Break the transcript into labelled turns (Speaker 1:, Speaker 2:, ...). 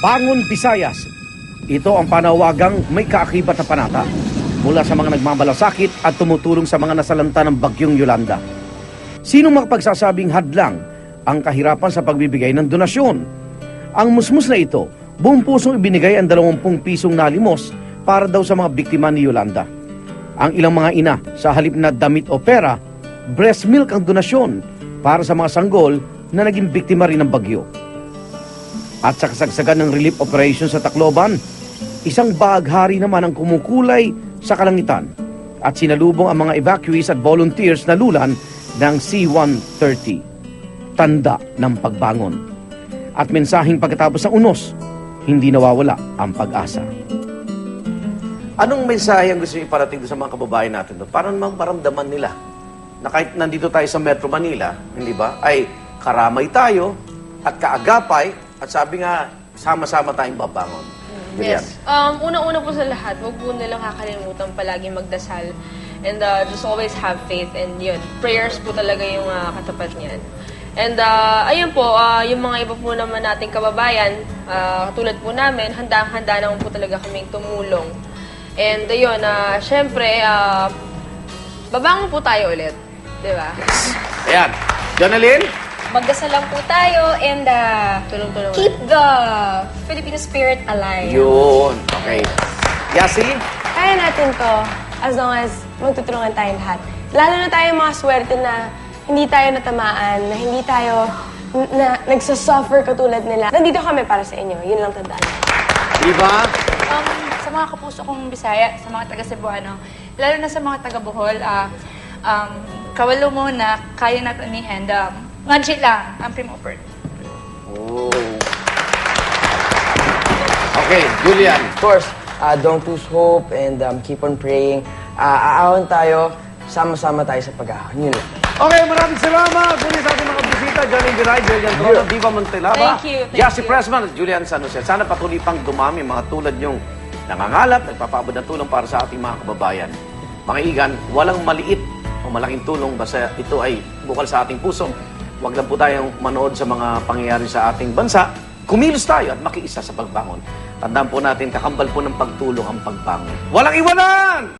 Speaker 1: Bangon Visayas. Ito ang panawagang may kaakibat na panata mula sa mga nagmamalasakit at tumutulong sa mga nasalanta ng bagyong Yolanda. Sino makapagsasabing hadlang ang kahirapan sa pagbibigay ng donasyon? Ang musmus na ito, buong pusong ibinigay ang 20 pisong nalimos para daw sa mga biktima ni Yolanda. Ang ilang mga ina sa halip na damit o pera, breast milk ang donasyon para sa mga sanggol na naging biktima rin ng bagyo. At sa kasagsagan ng relief operation sa Tacloban, isang bahaghari naman ang kumukulay sa kalangitan at sinalubong ang mga evacuees at volunteers na lulan ng C-130, tanda ng pagbangon. At mensaheng pagkatapos ng unos, hindi nawawala ang pag-asa. Anong mensahe ang gusto niyo iparating sa mga kababayan natin doon? Para naman maramdaman nila na kahit nandito tayo sa Metro Manila, hindi ba, ay karamay tayo at kaagapay at sabi nga, sama-sama tayong babangon. Julian.
Speaker 2: Yes. Um, unang-una po sa lahat, huwag po nilang kakalimutan palagi magdasal. And uh, just always have faith. And yun, prayers po talaga yung uh, katapat niyan. And uh, ayun po, uh, yung mga iba po naman nating kababayan, uh, katulad po namin, handa-handa naman po talaga kaming tumulong. And ayun, uh, syempre, uh, babangon po tayo ulit. Di ba?
Speaker 1: Ayan. Jonalyn?
Speaker 3: Magdasal lang po tayo and uh,
Speaker 2: Tulong-tulong.
Speaker 3: keep the Filipino spirit alive.
Speaker 1: Yun. Okay. Yasi?
Speaker 4: Kaya natin to as long as magtutulungan tayong lahat. Lalo na tayo mga swerte na hindi tayo natamaan, na hindi tayo n- na nagsasuffer katulad nila. Nandito kami para sa inyo. Yun lang tandaan.
Speaker 1: Diba?
Speaker 5: Um, sa mga kapuso kong Bisaya, sa mga taga Cebuano, lalo na sa mga taga Bohol, ah, um, kawalo mo na kaya natin ni and um, ngadji lang ang primopert.
Speaker 1: Oh. Okay, Julian.
Speaker 6: Of course, uh, don't lose hope and um, keep on praying. Uh, aahon tayo, sama-sama tayo sa pag-ahon. Yun lang.
Speaker 1: Okay, maraming salamat. Muli sa ating mga bisita, Johnny Viray, Julian Trono, Diva Montelaba,
Speaker 2: Thank you, thank
Speaker 1: Yasi
Speaker 2: you.
Speaker 1: Pressman at Julian San Jose. Sana patuloy pang dumami mga tulad niyong nangangalap, nagpapaabot ng tulong para sa ating mga kababayan. Mga igan, walang maliit o malaking tulong basta ito ay bukal sa ating puso. Huwag lang po tayong manood sa mga pangyayari sa ating bansa. Kumilos tayo at makiisa sa pagbangon. Tandaan po natin, kakambal po ng pagtulong ang pagbangon. Walang iwanan!